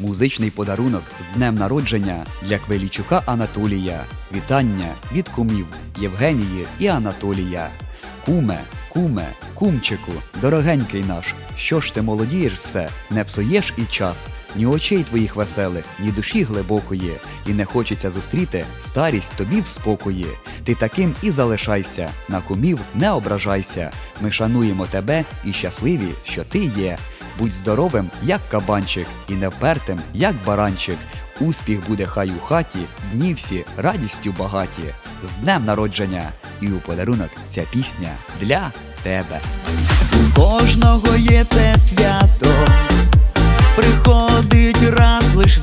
Музичний подарунок з днем народження для Квелічука Анатолія. Вітання від кумів Євгенії і Анатолія. Куме, куме, кумчику, дорогенький наш, що ж ти молодієш все, не псуєш і час, ні очей твоїх веселих, ні душі глибокої, і не хочеться зустріти старість тобі в спокої. Ти таким і залишайся, на кумів не ображайся. Ми шануємо тебе і щасливі, що ти є. Будь здоровим, як кабанчик, і невпертим, як баранчик. Успіх буде хай у хаті, дні всі радістю багаті. З днем народження! І у подарунок ця пісня для тебе. У кожного є це свято, приходить раз лиш в